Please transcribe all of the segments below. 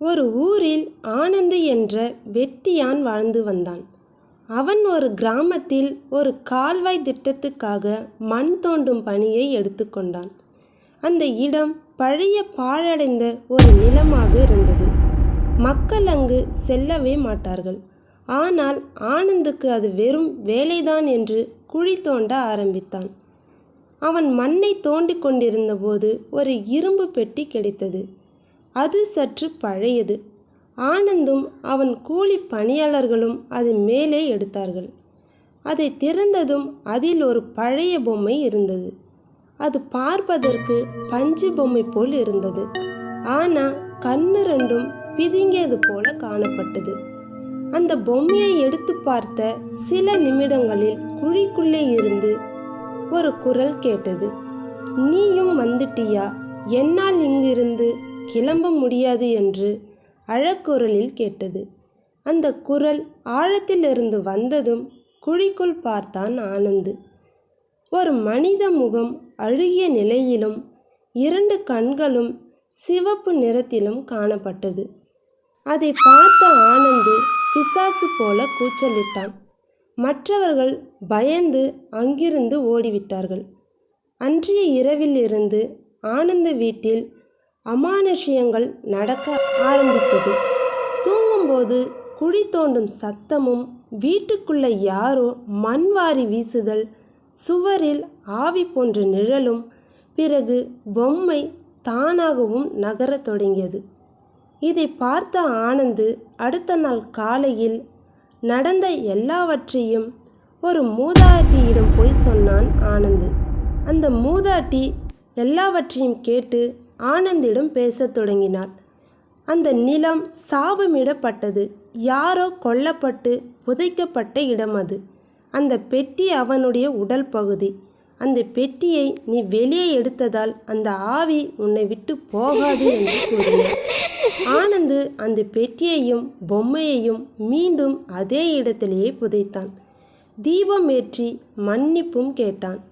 ஒரு ஊரில் ஆனந்து என்ற வெட்டியான் வாழ்ந்து வந்தான். அவன் ஒரு கிராமத்தில் ஒரு கால்வாய் திட்டத்துக்காக மண் தோண்டும் பணியை எடுத்துக்கொண்டான் அந்த இடம் பழைய பாழடைந்த ஒரு நிலமாக இருந்தது. மக்கள் அங்கு செல்லவே மாட்டார்கள். ஆனால் ஆனந்துக்கு அது வெறும் வேலைதான் என்று குழி தோண்ட ஆரம்பித்தான். அவன் மண்ணை தோண்டிக் கொண்டிருந்தபோது ஒரு இரும்பு பெட்டி கிடைத்தது. அது சற்று பழையது. ஆனந்தும் அவன் கூலிப் பணியாளர்களும் அதை மேலே எடுத்தார்கள். அதை திறந்ததும் அதில் ஒரு பழைய பொம்மை இருந்தது. அது பார்ப்பதற்கு பஞ்சு பொம்மை போல் இருந்தது. ஆனால் கண்ணு ரெண்டும் பிதுங்கியது போல காணப்பட்டது. அந்த பொம்மையை எடுத்து பார்த்த சில நிமிடங்களில் குழிக்குள்ளே இருந்து ஒரு குரல் கேட்டது. நீயும் வந்துட்டியா என்னால் இங்கிருந்து கிளம்ப முடியாது என்று அழக்குரலில் கேட்டது. அந்த குரல் ஆழத்திலிருந்து வந்ததும் குழிக்குள் பார்த்தான் ஆனந்து. ஒரு மனித முகம் அழுகிய நிலையிலும் இரண்டு கண்களும் சிவப்பு நிறத்திலும் காணப்பட்டது. அதை பார்த்த ஆனந்து பிசாசு போல கூச்சலிட்டான். மற்றவர்கள் பயந்து அங்கிருந்து ஓடிவிட்டார்கள். அன்றைய இரவிலிருந்து ஆனந்து வீட்டில் அமானுஷியங்கள் நடக்க ஆரம்பித்தது. தூங்கும்போது குழி தோண்டும் சத்தமும் வீட்டுக்குள்ள யாரோ மண் வாரி வீசுதல் சுவரில் ஆவி போன்ற நிழலும் பிறகு பொம்மை தானாகவும் நகரத் தொடங்கியது. இதை பார்த்த ஆனந்து அடுத்த நாள் காலையில் நடந்த எல்லாவற்றையும் ஒரு மூதாட்டியிடம் போய் சொன்னான் ஆனந்து. அந்த மூதாட்டி எல்லாவற்றையும் கேட்டு ஆனந்திடம் பேசத் தொடங்கினாள். அந்த நிலம் சாபமிடப்பட்டது. யாரோ கொல்லப்பட்டு புதைக்கப்பட்ட இடம் அது. அந்த பெட்டி அவனுடைய உடல் பகுதி. அந்த பெட்டியை நீ வெளியே எடுத்ததால் அந்த ஆவி உன்னை விட்டுப் போகாது என்று கூறினார். ஆனந்து அந்த பெட்டியையும் பொம்மையையும் மீண்டும் அதே இடத்திலேயே புதைத்தான். தீபம் ஏற்றி மன்னிப்பும் கேட்டான்.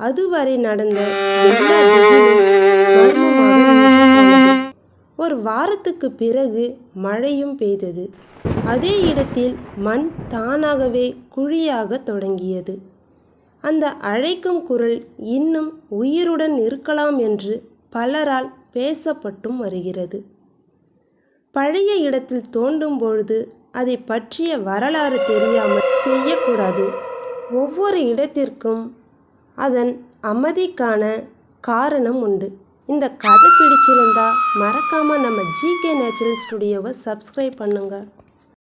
அதுவரை நடந்த எல்லா திகிலும் மர்மமாக நின்று போனது. ஒரு வாரத்துக்குப் பிறகு மழையும் பெய்தது. அதே இடத்தில் மண் தானாகவே குழியாகத் தொடங்கியது. அந்த அழைக்கும் குரல் இன்னும் உயிருடன் இருக்கலாம் என்று பலரால் பேசப்பட்டும் வருகிறது. பழைய இடத்தில் தோண்டும் பொழுது அதை பற்றிய வரலாறு தெரியாமல் செய்யக்கூடாது. ஒவ்வொரு இடத்திற்கும் அதன் அமைதிக்கான காரணம் உண்டு. இந்த கதை பிடிச்சிருந்தா மறக்காமல் நம்ம ஜிகே நேச்சுரல் ஸ்டுடியோவை சப்ஸ்கிரைப் பண்ணுங்கள்